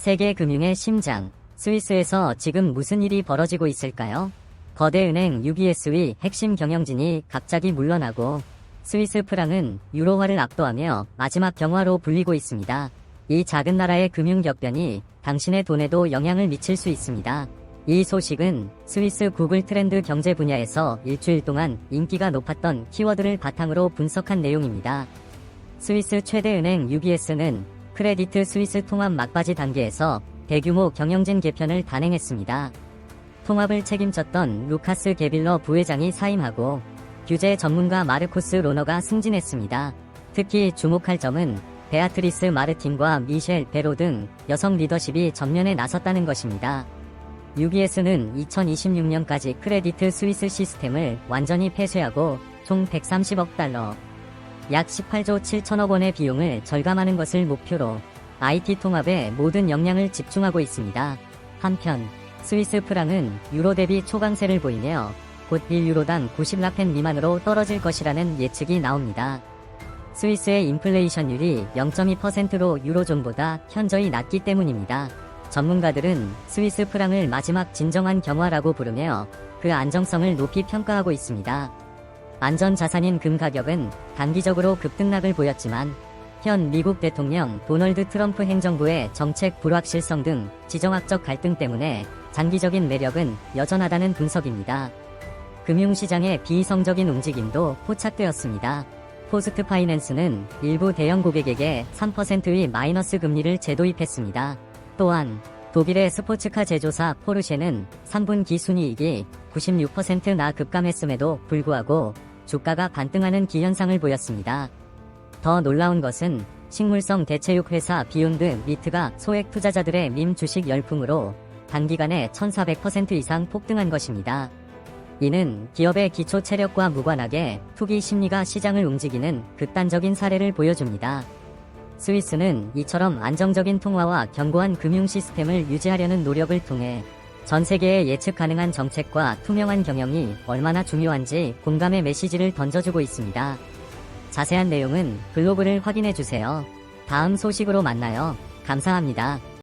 세계 금융의 심장, 스위스에서 지금 무슨 일이 벌어지고 있을까요? 거대 은행 UBS의 핵심 경영진이 갑자기 물러나고 스위스 프랑은 유로화를 압도하며 마지막 경화로 불리고 있습니다. 이 작은 나라의 금융 격변이 당신의 돈에도 영향을 미칠 수 있습니다. 이 소식은 스위스 구글 트렌드 경제 분야에서 일주일 동안 인기가 높았던 키워드를 바탕으로 분석한 내용입니다. 스위스 최대 은행 UBS는 크레디트 스위스 통합 막바지 단계에서 대규모 경영진 개편을 단행했습니다. 통합을 책임졌던 루카스 게빌러 부회장이 사임하고 규제 전문가 마르코스 로너가 승진했습니다. 특히 주목할 점은 베아트리스 마르틴과 미셸 베로 등 여성 리더십이 전면에 나섰다는 것입니다. UBS는 2026년까지 크레디트 스위스 시스템을 완전히 폐쇄하고 총 130억 달러, 약 18조 7천억 원의 비용을 절감하는 것을 목표로 IT 통합에 모든 역량을 집중하고 있습니다. 한편 스위스 프랑은 유로 대비 초강세를 보이며 곧 1유로당 90라펜 미만으로 떨어질 것이라는 예측이 나옵니다. 스위스의 인플레이션율이 0.2%로 유로존보다 현저히 낮기 때문입니다. 전문가들은 스위스 프랑을 마지막 진정한 경화라고 부르며 그 안정성을 높이 평가하고 있습니다. 안전 자산인 금 가격은 단기적으로 급등락을 보였지만 현 미국 대통령 도널드 트럼프 행정부의 정책 불확실성 등 지정학적 갈등 때문에 장기적인 매력은 여전하다는 분석입니다. 금융시장의 비이성적인 움직임도 포착되었습니다. 포스트 파이낸스는 일부 대형 고객에게 3%의 마이너스 금리를 재도입했습니다. 또한 독일의 스포츠카 제조사 포르쉐는 3분기 순이익이 96%나 급감했음에도 불구하고 주가가 반등하는 기현상을 보였습니다. 더 놀라운 것은 식물성 대체육 회사 비욘드 미트가 소액 투자자들의 밈 주식 열풍으로 단기간에 1400% 이상 폭등한 것입니다. 이는 기업의 기초 체력과 무관하게 투기 심리가 시장을 움직이는 극단적인 사례를 보여줍니다. 스위스는 이처럼 안정적인 통화와 견고한 금융 시스템을 유지하려는 노력을 통해 전 세계에 예측 가능한 정책과 투명한 경영이 얼마나 중요한지 공감의 메시지를 던져주고 있습니다. 자세한 내용은 블로그를 확인해 주세요. 다음 소식으로 만나요. 감사합니다.